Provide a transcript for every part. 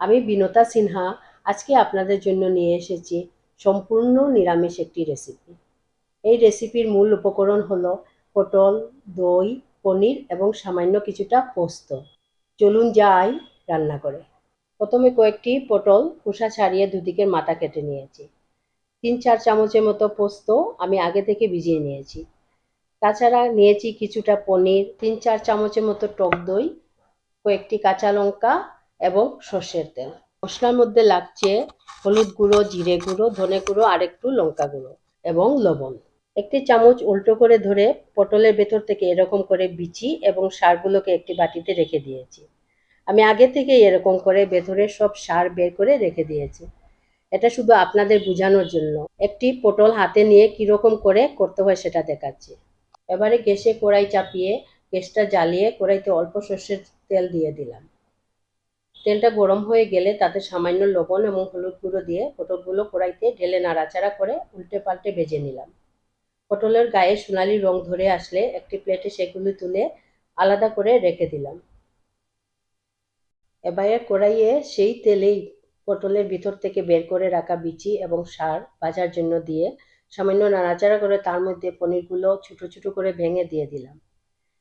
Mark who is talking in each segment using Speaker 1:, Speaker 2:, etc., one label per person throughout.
Speaker 1: আমি বিনতা সিনহা আজকে আপনাদের জন্য নিয়ে এসেছি সম্পূর্ণ নিরামিষ একটি রেসিপি এই রেসিপির মূল উপকরণ হলো পটল, দই, পনির এবং সামান্য কিছুটা পোস্ত। চলুন যাই রান্না করে। প্রথমে কয়েকটি পটল খোসা ছাড়িয়ে দুদিকের মাথা কেটে নিয়েছি। তিন চার চামচের মতো পোস্ত আমি আগে থেকে ভিজিয়ে নিয়েছি। তাছাড়া নিয়েছি কিছুটা পনির, তিন চার চামচের মতো টক দই, কয়েকটি কাঁচা লঙ্কা এবং সর্ষের তেল। মশলার মধ্যে লাগছে হলুদ গুঁড়ো, জিরে গুঁড়ো, ধনে গুঁড়ো, আর একটু লঙ্কা গুঁড়ো এবং লবণ। একটি চামচ উল্টো করে ধরে পটলের ভেতর থেকে এরকম করে বিচি এবং সারগুলোকে একটি বাটিতে রেখে দিয়েছি। আমি আগে থেকে এরকম করে ভেতরে সব সার বের করে রেখে দিয়েছি। এটা শুধু আপনাদের বোঝানোর জন্য। একটি পটল হাতে নিয়ে কীরকম করে করতে হয় সেটা দেখাচ্ছি। এবারে গ্যাসে কড়াই চাপিয়ে গ্যাসটা জ্বালিয়ে কড়াইতে অল্প সর্ষের তেল দিয়ে দিলাম। তেলটা গরম হয়ে গেলে তাতে সামান্য লবণ এবং হলুদ গুঁড়ো দিয়ে পটলগুলো কড়াইতে ঢেলে নাড়াচাড়া করে উল্টে পাল্টে ভেজে নিলাম। পটলের গায়ে সোনালি রং ধরে আসলে একটি প্লেটে সেগুলি তুলে আলাদা করে রেখে দিলাম। এবারে কড়াইয়ে সেই তেলেই পটলের ভিতর থেকে বের করে রাখা বিচি এবং সার ভাজার জন্য দিয়ে সামান্য নাড়াচাড়া করে তার মধ্যে পনিরগুলো ছোটো ছোটো করে ভেঙে দিয়ে দিলাম।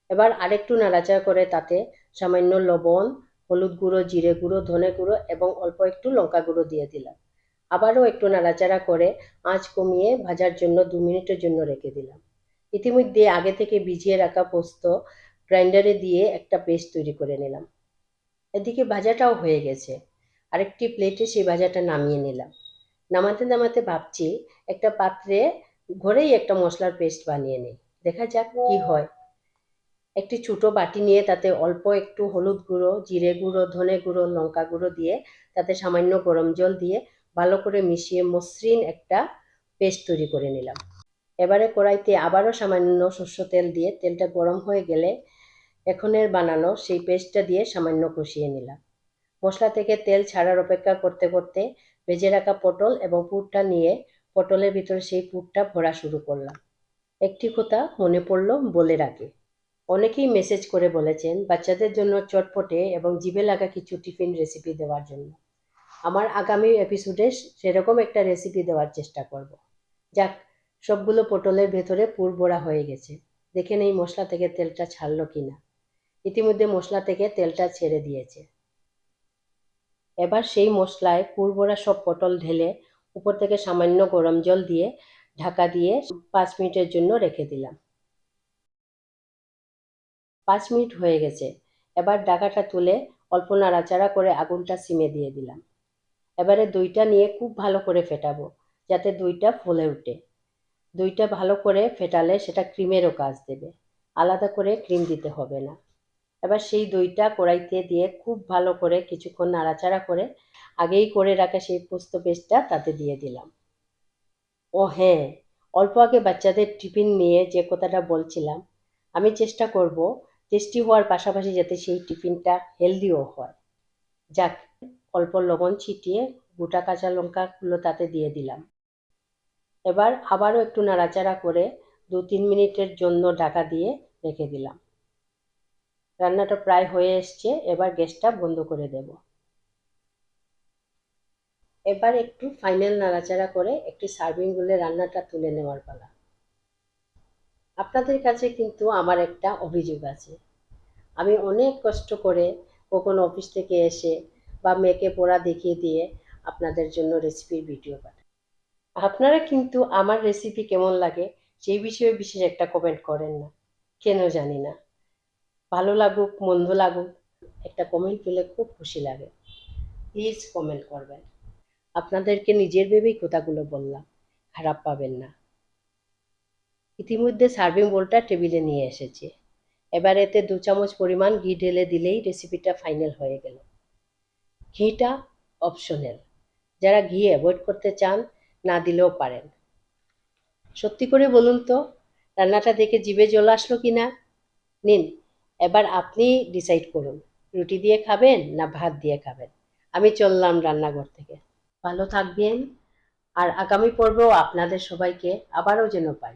Speaker 1: এবার আরেকটু নাড়াচাড়া করে তাতে সামান্য লবণ হলুদ গুঁড়ো, জিরে গুঁড়ো, ধনে গুঁড়ো এবং অল্প একটু লঙ্কা গুঁড়ো দিয়ে দিলাম। আবারও একটু নাড়াচাড়া করে আঁচ কমিয়ে ভাজার জন্য দু মিনিটের জন্য রেখে দিলাম। ইতিমধ্যে আগে থেকে ভিজিয়ে রাখা পোস্ত গ্রাইন্ডারে দিয়ে একটা পেস্ট তৈরি করে নিলাম। এদিকে ভাজাটাও হয়ে গেছে। আরেকটি প্লেটে সেই ভাজাটা নামিয়ে নিলাম। নামাতে নামাতে ভাবছি একটা পাত্রে ঘরেই একটা মশলার পেস্ট বানিয়ে নিই। দেখা যাক কি হয়। একটি ছোটো বাটি নিয়ে তাতে অল্প একটু হলুদ গুঁড়ো, জিরে গুঁড়ো, ধনে গুঁড়ো, লঙ্কা গুঁড়ো দিয়ে তাতে সামান্য গরম জল দিয়ে ভালো করে মিশিয়ে মসৃণ একটা পেস্ট তৈরি করে নিলাম। এবারে কড়াইতে আবারও সামান্য শস্য তেল দিয়ে তেলটা গরম হয়ে গেলে এখনের বানানো সেই পেস্টটা দিয়ে সামান্য কষিয়ে নিলাম। মশলা থেকে তেল ছাড়ার অপেক্ষা করতে করতে ভেজে রাখা পটল এবং পুরটা নিয়ে পটলের ভিতরে সেই পুরটা ভরা শুরু করলাম। একটি কথা মনে পড়ল বলে রাখি অনেকেই মেসেজ করে বলেছেন বাচ্চাদের জন্য চটপটে এবং জিভে লাগা কিছু টিফিন রেসিপি দেওয়ার জন্য। আমার আগামী এপিসোডে সেরকম একটা রেসিপি দেওয়ার চেষ্টা করব। যাক, সবগুলো পটলের ভেতরে পুর ভরা হয়ে গেছে। দেখে নেই মশলা থেকে তেলটা ছাড়লো কি না ইতিমধ্যে মশলা থেকে তেলটা ছেড়ে দিয়েছে। এবার সেই মশলায় পুর ভরা সব পটল ঢেলে উপর থেকে সামান্য গরম জল দিয়ে ঢাকা দিয়ে পাঁচ মিনিটের জন্য রেখে দিলাম। পাঁচ মিনিট হয়ে গেছে। এবার ডাকাটা তুলে অল্প নাড়াচাড়া করে আগুনটা সিমে দিয়ে দিলাম। এবারে দইটা নিয়ে খুব ভালো করে ফেটাবো, যাতে দইটা ফুলে ওঠে দইটা ভালো করে ফেটালে সেটা ক্রিমেরও কাজ দেবে। আলাদা করে ক্রিম দিতে হবে না। এবার সেই দইটা কড়াইতে দিয়ে খুব ভালো করে কিছুক্ষণ নাড়াচাড়া করে আগেই করে রাখা সেই পোস্ত পেস্টটা তাতে দিয়ে দিলাম। ও হ্যাঁ অল্প আগে বাচ্চাদের টিফিন নিয়ে যে কথাটা বলছিলাম, আমি চেষ্টা করব টেস্টি হওয়ার পাশাপাশি যাতে সেই টিফিনটা হেলদিও হয়। যাক, অল্প লবণ ছিটিয়ে গোটা কাঁচা লঙ্কাগুলো তাতে দিয়ে দিলাম। এবার আবারও একটু নাড়াচাড়া করে দু তিন মিনিটের জন্য ঢাকা দিয়ে রেখে দিলাম। রান্নাটা প্রায় হয়ে এসছে, এবার গ্যাসটা বন্ধ করে দেব। এবার একটু ফাইনাল নাড়াচাড়া করে একটি সার্ভিং বলে রান্নাটা তুলে নেওয়ার পালা। আপনাদের কাছে কিন্তু আমার একটা অভিযোগ আছে। আমি অনেক কষ্ট করে কখনো অফিস থেকে এসে বা মেয়েকে পড়া দেখিয়ে দিয়ে আপনাদের জন্য রেসিপির ভিডিও পাঠাই। আপনারা কিন্তু আমার রেসিপি কেমন লাগে সেই বিষয়ে বিশেষ একটা কমেন্ট করেন না। কেন জানি না। ভালো লাগুক, মন্দ লাগুক, একটা কমেন্ট পেলে খুব খুশি লাগে। প্লিজ কমেন্ট করবেন। আপনাদেরকে নিজের ভেবেই কথাগুলো বললাম। খারাপ পাবেন না। ইতিমধ্যে সার্ভিং বোলটা টেবিলে নিয়ে এসেছি। এবার এতে দু চামচ পরিমাণ ঘি ঢেলে দিলেই রেসিপিটা ফাইনাল হয়ে গেল। ঘিটা অপশনাল। যারা ঘি অ্যাভয়েড করতে চান, না দিলেও পারেন। সত্যি করে বলুন তো, রান্নাটা দেখে জিভে জল আসলো কি না নিন, এবার আপনি ডিসাইড করুন, রুটি দিয়ে খাবেন না ভাত দিয়ে খাবেন। আমি চললাম রান্নাঘর থেকে। ভালো থাকবেন, আর আগামী পর্বেও আপনাদের সবাইকে আবারও যেন পাই।